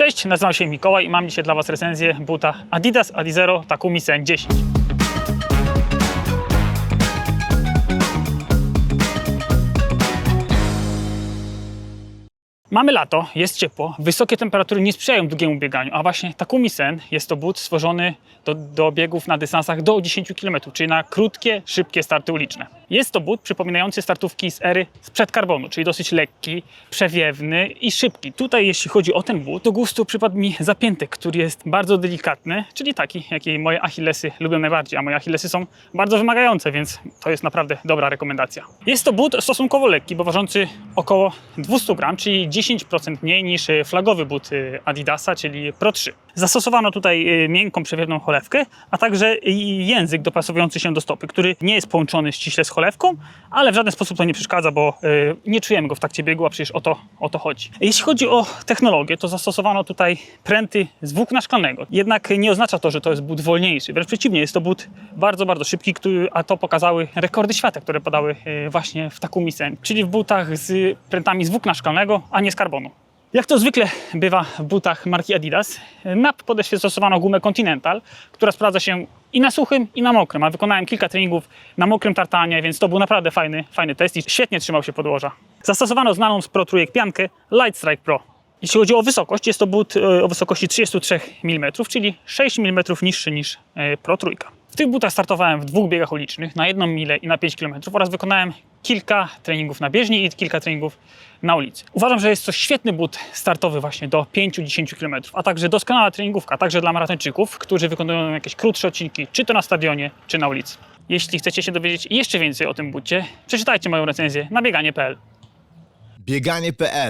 Cześć, nazywam się Mikołaj i mam dzisiaj dla Was recenzję buta Adidas Adizero Takumi Sen 10. Mamy lato, jest ciepło, wysokie temperatury nie sprzyjają długiemu bieganiu, a właśnie Takumi Sen jest to but stworzony do, do biegów na dystansach do 10 km, czyli na krótkie, szybkie starty uliczne. Jest to but przypominający startówki z ery sprzed karbonu, czyli dosyć lekki, przewiewny i szybki. Tutaj jeśli chodzi o ten but, do gustu przypadł mi zapiętek, który jest bardzo delikatny, czyli taki, jaki moje achillesy lubią najbardziej, a moje achillesy są bardzo wymagające, więc to jest naprawdę dobra rekomendacja. Jest to but stosunkowo lekki, bo ważący około 200 gram, czyli 10% mniej niż flagowy but y, Adidasa, czyli Pro 3. Zastosowano tutaj y, miękką, przewiewną cholewkę, a także język dopasowujący się do stopy, który nie jest połączony ściśle z cholewką, ale w żaden sposób to nie przeszkadza, bo y, nie czujemy go w trakcie biegu, a przecież o to, o to chodzi. Jeśli chodzi o technologię, to zastosowano tutaj pręty z włókna szklanego. Jednak nie oznacza to, że to jest but wolniejszy. Wręcz przeciwnie, jest to but bardzo, bardzo szybki, który, a to pokazały rekordy świata, które padały y, właśnie w Takumi Sen, czyli w butach z prętami z włókna szklanego, a nie z karbonu. Jak to zwykle bywa w butach marki Adidas, na podeszwie zastosowano gumę Continental, która sprawdza się i na suchym, i na mokrym. A wykonałem kilka treningów na mokrym tartanie, więc to był naprawdę fajny, fajny test i świetnie trzymał się podłoża. Zastosowano znaną z Pro trójek piankę Light Strike Pro. Jeśli chodzi o wysokość, jest to but e, o wysokości 33 mm, czyli 6 mm niższy niż e, Pro trójka. W tych butach startowałem w dwóch biegach ulicznych, na jedną milę i na 5 km oraz wykonałem kilka treningów na bieżni i kilka treningów na ulicy. Uważam, że jest to świetny but startowy właśnie do 5-10 km, a także doskonała treningówka, także dla maratończyków, którzy wykonują jakieś krótsze odcinki, czy to na stadionie, czy na ulicy. Jeśli chcecie się dowiedzieć jeszcze więcej o tym bucie, przeczytajcie moją recenzję na bieganie.pl. Bieganie.pl